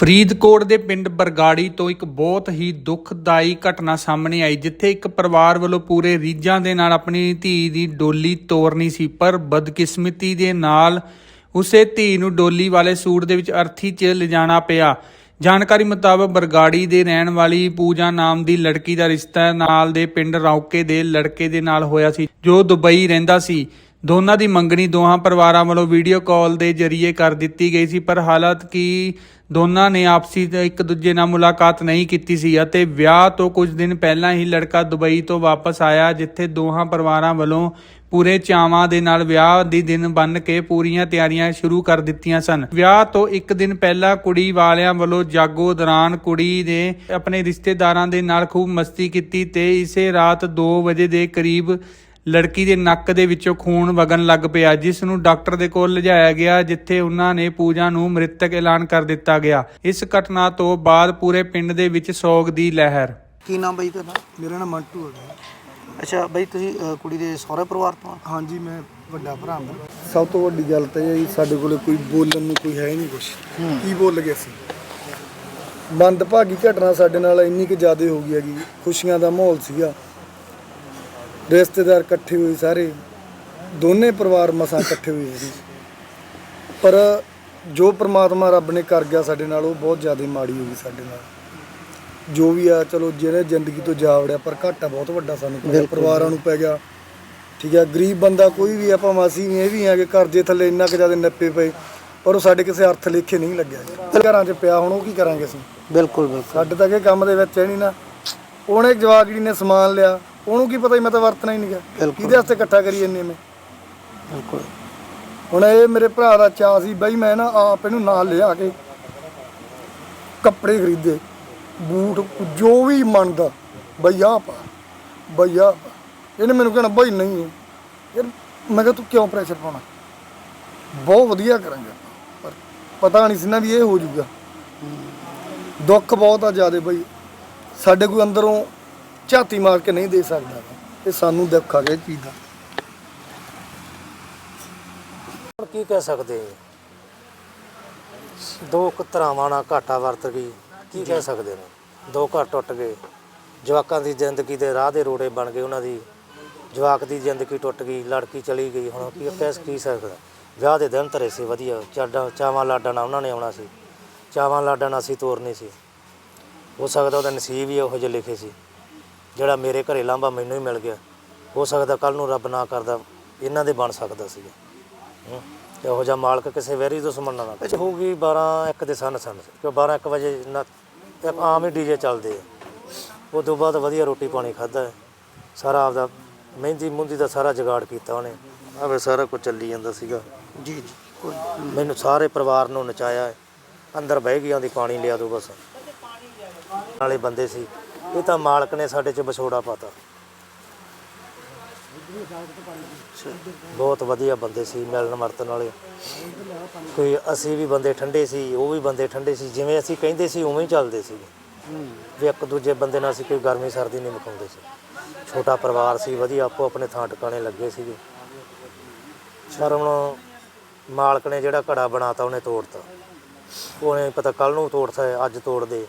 ਫਰੀਦਕੋਟ ਦੇ ਪਿੰਡ ਬਰਗਾੜੀ ਤੋਂ ਇੱਕ ਬਹੁਤ ਹੀ ਦੁਖਦਾਈ ਘਟਨਾ ਸਾਹਮਣੇ ਆਈ, ਜਿੱਥੇ ਇੱਕ ਪਰਿਵਾਰ ਵੱਲੋਂ ਪੂਰੇ ਰੀਝਾਂ ਦੇ ਨਾਲ ਆਪਣੀ ਧੀ ਦੀ ਡੋਲੀ ਤੋਰਨੀ ਸੀ, ਪਰ ਬਦਕਿਸਮਤੀ ਦੇ ਨਾਲ ਉਸੇ ਧੀ ਨੂੰ ਡੋਲੀ ਵਾਲੇ ਸੂਟ ਦੇ ਵਿੱਚ ਅਰਥੀ 'ਚ ਲਿਜਾਣਾ ਪਿਆ। ਜਾਣਕਾਰੀ ਮੁਤਾਬਕ ਬਰਗਾੜੀ ਦੇ ਰਹਿਣ ਵਾਲੀ ਪੂਜਾ ਨਾਮ ਦੀ ਲੜਕੀ ਦਾ ਰਿਸ਼ਤਾ ਨਾਲ ਦੇ ਪਿੰਡ ਰੌਕੇ ਦੇ ਲੜਕੇ ਦੇ ਨਾਲ ਹੋਇਆ ਸੀ, ਜੋ ਦੁਬਈ ਰਹਿੰਦਾ ਸੀ। ਦੋਨਾਂ ਦੀ ਮੰਗਣੀ ਦੋਹਾਂ ਪਰਿਵਾਰਾਂ ਵੱਲੋਂ ਵੀਡੀਓ ਕਾਲ ਦੇ ਜ਼ਰੀਏ ਕਰ ਦਿੱਤੀ ਗਈ ਸੀ, ਪਰ ਹਾਲਾਤ ਕੀ ਦੋਨਾਂ ਨੇ ਆਪਸੀ ਇੱਕ ਦੂਜੇ ਨਾਲ ਮੁਲਾਕਾਤ ਨਹੀਂ ਕੀਤੀ ਸੀ ਅਤੇ ਵਿਆਹ ਤੋਂ ਕੁਝ ਦਿਨ ਪਹਿਲਾਂ ਹੀ ਲੜਕਾ ਦੁਬਈ ਤੋਂ ਵਾਪਸ ਆਇਆ, ਜਿੱਥੇ ਦੋਹਾਂ ਪਰਿਵਾਰਾਂ ਵੱਲੋਂ ਪੂਰੇ ਚਾਵਾਂ ਦੇ ਨਾਲ ਵਿਆਹ ਦੀ ਦਿਨ ਬੰਨ ਕੇ ਪੂਰੀਆਂ ਤਿਆਰੀਆਂ ਸ਼ੁਰੂ ਕਰ ਦਿੱਤੀਆਂ ਸਨ। ਵਿਆਹ ਤੋਂ ਇੱਕ ਦਿਨ ਪਹਿਲਾਂ ਕੁੜੀ ਵਾਲਿਆਂ ਵੱਲੋਂ ਜਾਗੋ ਦੌਰਾਨ ਕੁੜੀ ਨੇ ਆਪਣੇ ਰਿਸ਼ਤੇਦਾਰਾਂ ਦੇ ਨਾਲ ਖੂਬ ਮਸਤੀ ਕੀਤੀ ਤੇ ਇਸੇ ਰਾਤ 2 ਵਜੇ ਦੇ ਕਰੀਬ ਲੜਕੀ ਦੇ ਨੱਕ ਦੇ ਵਿੱਚੋਂ ਖੂਨ ਵਗਣ ਲੱਗ ਪਿਆ ਜਿਸ ਨੂੰ ਡਾਕਟਰ ਦੇ ਕੋਲ ਲਿਜਾਇਆ ਗਿਆ ਜਿੱਥੇ ਉਹਨਾਂ ਨੇ ਪੂਜਾ ਨੂੰ ਮ੍ਰਿਤਕ ਐਲਾਨ ਕਰ ਦਿੱਤਾ ਗਿਆ। ਇਸ ਘਟਨਾ ਤੋਂ ਬਾਅਦ ਪੂਰੇ ਪਿੰਡ ਦੇ ਵਿੱਚ ਸੋਗ ਦੀ ਲਹਿਰ। ਕੀ ਨਾਮ ਬਈ ਤੁਹਾਡਾ? ਮੇਰਾ ਨਾਮ ਮੰਟੂ ਹੈਗਾ। ਅੱਛਾ ਬਈ ਤੁਸੀਂ ਅ, ਕੁੜੀ ਦੇ ਸਹੁਰੇ ਪਰਿਵਾਰ ਤੋਂ ਆ? ਹਾਂਜੀ ਮੈਂ ਵੱਡਾ ਭਰਾ ਹਾਂ ਸਭ ਤੋਂ ਵੱਡੀ ਗੱਲ ਤਾਂ ਇਹ ਹੈ ਜੀ ਸਾਡੇ ਕੋਲੇ ਕੋਈ ਬੋਲਣ ਨੂੰ ਕੋਈ ਹੈ ਹੀ ਨਹੀਂ ਕੁਛ। ਕੀ ਬੋਲ ਗਏ ਸੀ ਮੰਦਭਾਗੀ ਘਟਨਾ ਸਾਡੇ ਨਾਲ ਇੰਨੀ ਕਿ ਜ਼ਿਆਦਾ ਹੋ ਗਈ ਹੈਗੀ ਖੁਸ਼ੀਆਂ ਦਾ ਮਾਹੌਲ ਸੀਗਾ। ਰਿਸ਼ਤੇਦਾਰ ਇਕੱਠੇ ਹੋਏ ਸਾਰੇ ਦੋਨੇ ਪਰਿਵਾਰ ਮਸਾਂ ਇਕੱਠੇ ਹੋਏ ਸੀ। ਪਰ ਜੋ ਪ੍ਰਮਾਤਮਾ ਰੱਬ ਨੇ ਕਰ ਗਿਆ ਸਾਡੇ ਨਾਲ ਉਹ ਬਹੁਤ ਜ਼ਿਆਦਾ ਮਾੜੀ ਹੋ ਗਈ ਸਾਡੇ ਨਾਲ। ਜੋ ਵੀ ਆ ਚਲੋ ਜਿਹੜੇ ਜ਼ਿੰਦਗੀ ਤੋਂ ਜਾ ਵੜਿਆ ਪਰ ਘਾਟਾ ਬਹੁਤ ਵੱਡਾ ਸਾਨੂੰ ਪੈ ਗਿਆ ਪਰਿਵਾਰਾਂ ਨੂੰ ਪੈ ਗਿਆ। ਠੀਕ ਹੈ ਗਰੀਬ ਬੰਦਾ ਕੋਈ ਵੀ ਆ ਭਾਵੇਂ ਅਸੀਂ ਵੀ ਇਹ ਵੀ ਆ ਕਿ ਕਰਜ਼ੇ ਥੱਲੇ ਇੰਨਾ ਕੁ ਜ਼ਿਆਦਾ ਨੱਪੇ ਪਏ ਪਰ ਉਹ ਸਾਡੇ ਕਿਸੇ ਅਰਥ ਲੇਖੇ ਨਹੀਂ ਲੱਗਿਆ। ਘਰਾਂ 'ਚ ਪਿਆ ਹੁਣ ਉਹ ਕੀ ਕਰਾਂਗੇ ਅਸੀਂ? ਬਿਲਕੁਲ ਬਿਲਕੁਲ। ਸਾਡੇ ਤਾਂ ਇਹ ਕੰਮ ਦੇ ਵਿੱਚ ਹੈ ਨਹੀਂ ਨਾ। ਉਹਨੇ ਜਵਾਕ ਜਿਹੜੀ ਨੇ ਸਮਾਨ ਲਿਆ ਉਹਨੂੰ ਕੀ ਪਤਾ ਸੀ ਮੈਂ ਤਾਂ ਵਰਤਣਾ ਹੀ ਨਹੀਂ ਗਿਆ ਬਿਲਕੁਲ। ਕਿਹਦੇ ਵਾਸਤੇ ਇਕੱਠਾ ਕਰੀ ਜੰਨੇ ਮੈਂ? ਬਿਲਕੁਲ। ਹੁਣ ਇਹ ਮੇਰੇ ਭਰਾ ਦਾ ਚਾਅ ਸੀ ਬਈ ਮੈਂ ਨਾ ਆਪ ਇਹਨੂੰ ਨਾਲ ਲਿਆ ਕੇ ਕੱਪੜੇ ਖਰੀਦੇ ਬੂਟ ਜੋ ਵੀ ਮੰਨਦਾ ਬਈ ਆਹ ਪਾ ਬਈ ਆਹ ਪਾ। ਇਹਨੇ ਮੈਨੂੰ ਕਹਿਣਾ ਬਈ ਨਹੀਂ ਯਾਰ ਮੈਂ ਕਿਹਾ ਤੂੰ ਕਿਉਂ ਪ੍ਰੈਸ਼ਰ ਪਾਉਣਾ? ਬਹੁਤ ਵਧੀਆ ਕਰਾਂਗੇ ਪਰ ਪਤਾ ਨਹੀਂ ਸੀ ਨਾ ਵੀ ਇਹ ਹੋ ਜਾਊਗਾ। ਦੁੱਖ ਬਹੁਤ ਆ ਜਿਆਦੇ ਬਈ। ਸਾਡੇ ਕੋਈ ਅੰਦਰੋਂ ਝਾਤੀ ਮਾਰ ਕੇ ਨਹੀਂ ਦੇ ਸਕਦਾ ਇਹ ਸਾਨੂੰ ਦੁੱਖ ਆ ਚੀਜ਼ ਦਾ। ਹੁਣ ਕੀ ਕਹਿ ਸਕਦੇ? ਦੋ ਧਰਾਵਾਂ ਨਾਲ ਘਾਟਾ ਵਰਤ ਗਈ। ਕੀ ਕਹਿ ਸਕਦੇ ਨੇ? ਦੋ ਘਰ ਟੁੱਟ ਗਏ। ਜਵਾਕਾਂ ਦੀ ਜ਼ਿੰਦਗੀ ਦੇ ਰਾਹ ਦੇ ਰੋੜੇ ਬਣ ਗਏ ਉਹਨਾਂ ਦੀ। ਜਵਾਕ ਦੀ ਜ਼ਿੰਦਗੀ ਟੁੱਟ ਗਈ, ਲੜਕੀ ਚਲੀ ਗਈ। ਹੁਣ ਕੀ ਕਹਿ ਕੀ ਸਕਦਾ? ਵਿਆਹ ਦੇ ਦਿਨ ਧਰੇ ਸੀ, ਵਧੀਆ। ਚਾਡਾ ਚਾਵਾਂ ਲਾਡਾਂ ਨਾਲ ਉਹਨਾਂ ਨੇ ਆਉਣਾ ਸੀ। ਚਾਵਾਂ ਲਾਡਾਂ ਨਾਲ ਅਸੀਂ ਤੋਰਨੀ ਸੀ। ਹੋ ਸਕਦਾ ਉਹਦਾ ਨਸੀਬ ਹੀ ਉਹੋ ਜਿਹੇ ਲਿਖੇ ਸੀ। ਜਿਹੜਾ ਮੇਰੇ ਘਰੇ ਲਾਂਭਾ ਮੈਨੂੰ ਹੀ ਮਿਲ ਗਿਆ ਹੋ ਸਕਦਾ ਕੱਲ ਨੂੰ ਰੱਬ ਨਾ ਕਰਦਾ ਇਹਨਾਂ ਦੇ ਬਣ ਸਕਦਾ ਸੀ। ਹੂੰ। ਤੇ ਇਹੋ ਜਿਹਾ ਮਾਲਕ ਕਿਸੇ ਵੈਰੀ ਦੁਸ਼ਮਣ ਨਾਲ ਨਾ ਹੋਊਗੀ 12 1 ਦੇ ਸਨ ਸਨ ਕਿਉਂ 12 1 ਵਜੇ ਨਾ ਤੇ ਆਮ ਹੀ ਡੀਜੇ ਚੱਲਦੇ ਆ। ਉਸ ਤੋਂ ਬਾਅਦ ਵਧੀਆ ਰੋਟੀ ਪਾਣੀ ਖਾਦਾ ਸਾਰਾ ਆਪਦਾ ਮਹਿੰਦੀ ਮੁੰਦੀ ਦਾ ਸਾਰਾ ਜੁਗਾੜ ਕੀਤਾ ਉਹਨੇ। ਆਵੇ ਸਾਰਾ ਕੁਝ ਚੱਲੀ ਜਾਂਦਾ ਸੀਗਾ। ਜੀ ਜੀ। ਕੋਈ ਮੈਨੂੰ ਸਾਰੇ ਪਰਿਵਾਰ ਨੂੰ ਨਚਾਇਆ। ਅੰਦਰ ਬਹਿ ਗਈ ਆਂਦੀ ਪਾਣੀ ਲਿਆ ਦੋ ਬਸ। ਨਾਲੇ ਬੰਦੇ ਸੀ। ਇਹ ਤਾਂ ਮਾਲਕ ਨੇ ਸਾਡੇ 'ਚ ਵਿਛੋੜਾ ਪਾਤਾ। ਬਹੁਤ ਵਧੀਆ ਬੰਦੇ ਸੀ ਮਿਲਣ ਵਰਤਣ ਵਾਲੇ। ਕੋਈ ਅਸੀਂ ਵੀ ਬੰਦੇ ਠੰਡੇ ਸੀ ਉਹ ਵੀ ਬੰਦੇ ਠੰਡੇ ਸੀ ਜਿਵੇਂ ਅਸੀਂ ਕਹਿੰਦੇ ਸੀ ਉਵੇਂ ਹੀ ਚੱਲਦੇ ਸੀ। ਵੀ ਇੱਕ ਦੂਜੇ ਬੰਦੇ ਨਾਲ ਅਸੀਂ ਕੋਈ ਗਰਮੀ ਸਰਦੀ ਨਹੀਂ ਮੁਕਾਉਂਦੇ ਸੀ। ਛੋਟਾ ਪਰਿਵਾਰ ਸੀ ਵਧੀਆ ਆਪੋ ਆਪਣੇ ਥਾਂ ਟਿਕਾਣੇ ਲੱਗੇ ਸੀਗੇ। ਪਰ ਹੁਣ ਮਾਲਕ ਨੇ ਜਿਹੜਾ ਘੜਾ ਬਣਾਤਾ ਉਹਨੇ ਤੋੜਤਾ। ਉਹਨੇ ਪਤਾ ਕੱਲ ਨੂੰ ਤੋੜਤਾ ਹੈ, ਅੱਜ ਤੋੜ ਦੇ